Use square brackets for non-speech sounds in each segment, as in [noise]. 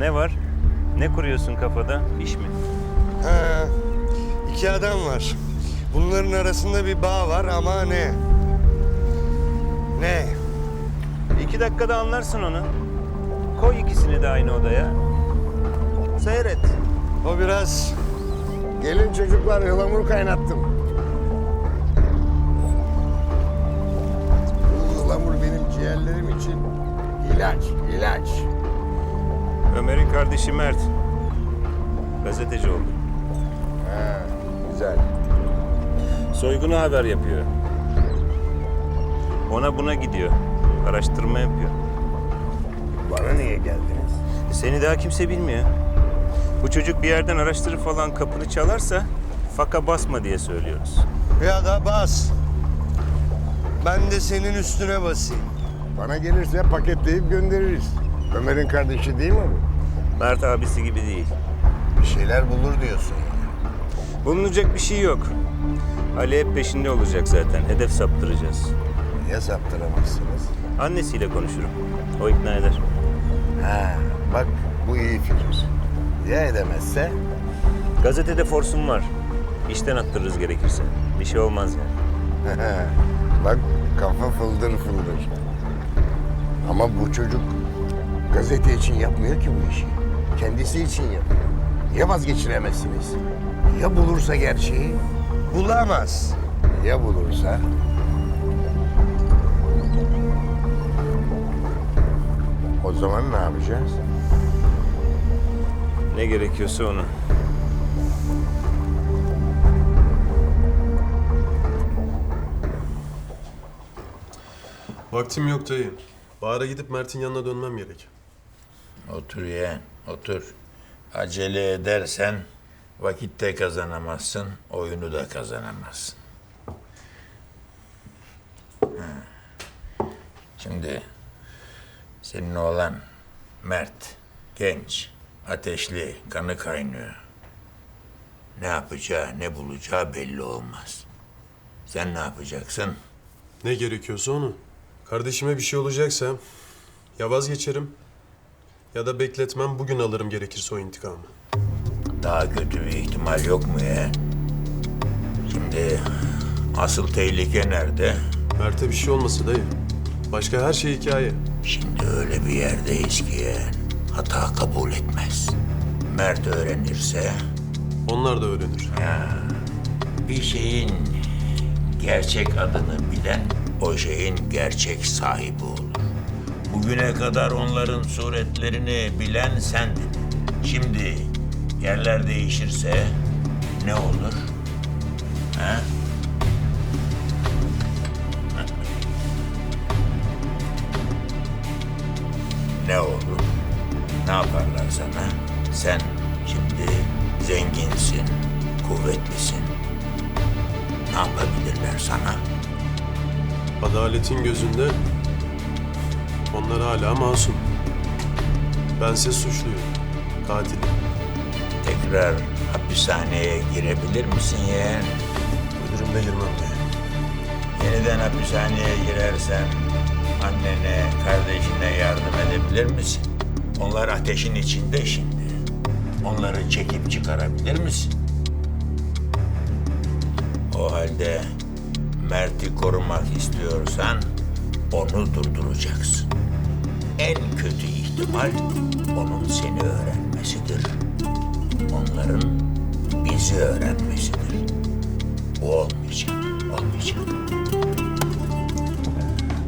Ne var? Ne kuruyorsun kafada? İş mi? Ha, iki adam var. Bunların arasında bir bağ var ama ne? Ne? İki dakikada anlarsın onu. Koy ikisini de aynı odaya. Seyret. O biraz... Gelin çocuklar ıhlamur kaynattım. Bu ıhlamur benim ciğerlerim için ilaç, ilaç. Ömer'in kardeşi Mert. Gazeteci oldu. Ha, güzel. Soygunu haber yapıyor. Ona buna gidiyor. Araştırma yapıyor. Bana niye geldiniz? E, Seni daha kimse bilmiyor. Bu çocuk bir yerden araştırır falan kapını çalarsa faka basma diye söylüyoruz. Ya da bas. Ben de senin üstüne basayım. Bana gelirse paketleyip göndeririz. Ömer'in kardeşi değil mi bu? Mert abisi gibi değil. Bir şeyler bulur diyorsun. Bulunacak bir şey yok. Ali hep peşinde olacak zaten. Hedef saptıracağız. Niye saptıramazsınız? Annesiyle konuşurum. O ikna eder. Ha, bak bu iyi fikir. Ya edemezse? Gazetede forsum var. İşten attırırız gerekirse. Bir şey olmaz yani. [laughs] Bak kafa fıldır fıldır. Ama bu çocuk gazete için yapmıyor ki bu işi. Kendisi için yapıyor. Ya vazgeçiremezsiniz? Ya bulursa gerçeği? Bulamaz. Ya bulursa? O zaman ne yapacağız? Ne gerekiyorsa onu. Vaktim yok dayı. Bahar'a gidip Mert'in yanına dönmem gerek. Otur yeğen, otur. Acele edersen vakitte kazanamazsın, oyunu da kazanamazsın. Şimdi senin oğlan Mert, genç, ateşli, kanı kaynıyor. Ne yapacağı, ne bulacağı belli olmaz. Sen ne yapacaksın? Ne gerekiyorsa onu. Kardeşime bir şey olacaksa ya vazgeçerim ya da bekletmem bugün alırım gerekirse o intikamı. Daha kötü bir ihtimal yok mu ya? Şimdi asıl tehlike nerede? Mert'e bir şey olması dayı. Başka her şey hikaye. Şimdi öyle bir yerdeyiz ki hata kabul etmez. Mert öğrenirse Onlar da öğrenir. bir şeyin gerçek adını bilen o şeyin gerçek sahibi olur. Bugüne kadar onların suretlerini bilen sendin. Şimdi yerler değişirse ne olur? Ha? ne olur? Ne yaparlar sana? Sen şimdi zenginsin, kuvvetlisin. Ne yapabilirler sana? Adaletin gözünde onlar hala masum. Bense suçluyum. Katilim. Tekrar hapishaneye girebilir misin yeğen? Bu durumda girmem dayı. Yeniden hapishaneye girersen annene, kardeşine yardım edebilir misin? Onlar ateşin içinde şimdi. Onları çekip çıkarabilir misin? O halde Mert'i korumak istiyorsan onu durduracaksın. En kötü ihtimal onun seni öğrenmesidir. Onların bizi öğrenmesidir. Bu olmayacak, olmayacak.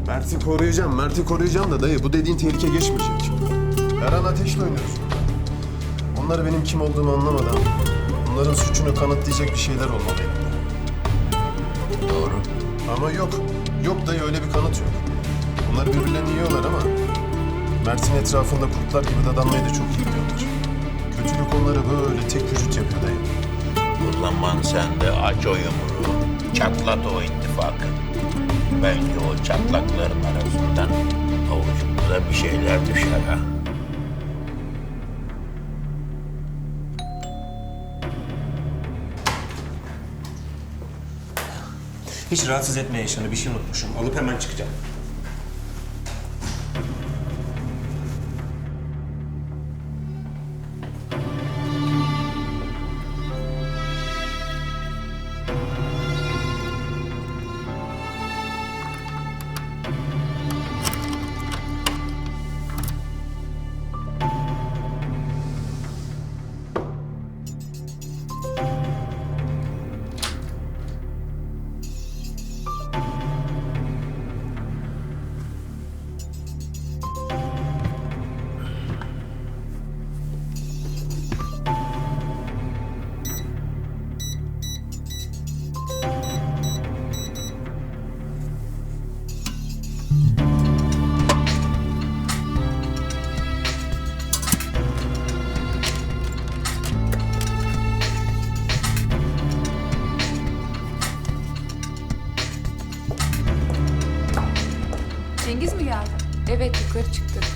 Mert'i koruyacağım, Mert'i koruyacağım da dayı bu dediğin tehlike geçmeyecek. Her an ateşle oynuyoruz. Onlar benim kim olduğumu anlamadan onların suçunu kanıtlayacak bir şeyler olmalı elimde. Doğru. Ama yok, yok dayı öyle bir kanıt yok. Bunlar birbirlerini yiyorlar ama Mert'in etrafında kurtlar gibi dadanmayı da çok iyi biliyorlar. Kötülük onları böyle tek vücut yapıyor dayı. O zaman sen de aç o yumruğu, çatlat o ittifakı. Belki o çatlakların arasından avucumuza bir şeyler düşer ha. Hiç rahatsız etme Yaşan'ı. Bir şey unutmuşum. Alıp hemen çıkacağım.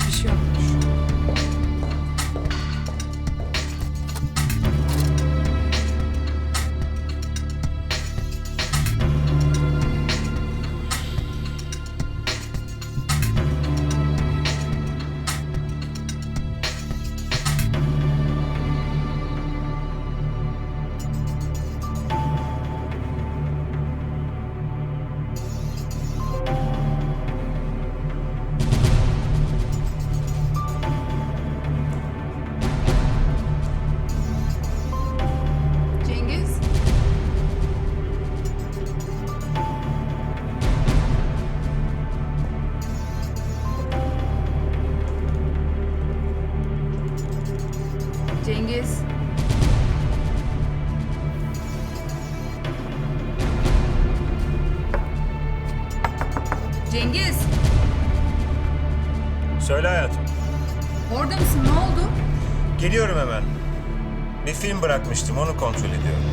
еще. Cengiz, Söyle hayatım. orada mısın? Ne oldu? Geliyorum hemen. Bir film bırakmıştım onu kontrol ediyorum.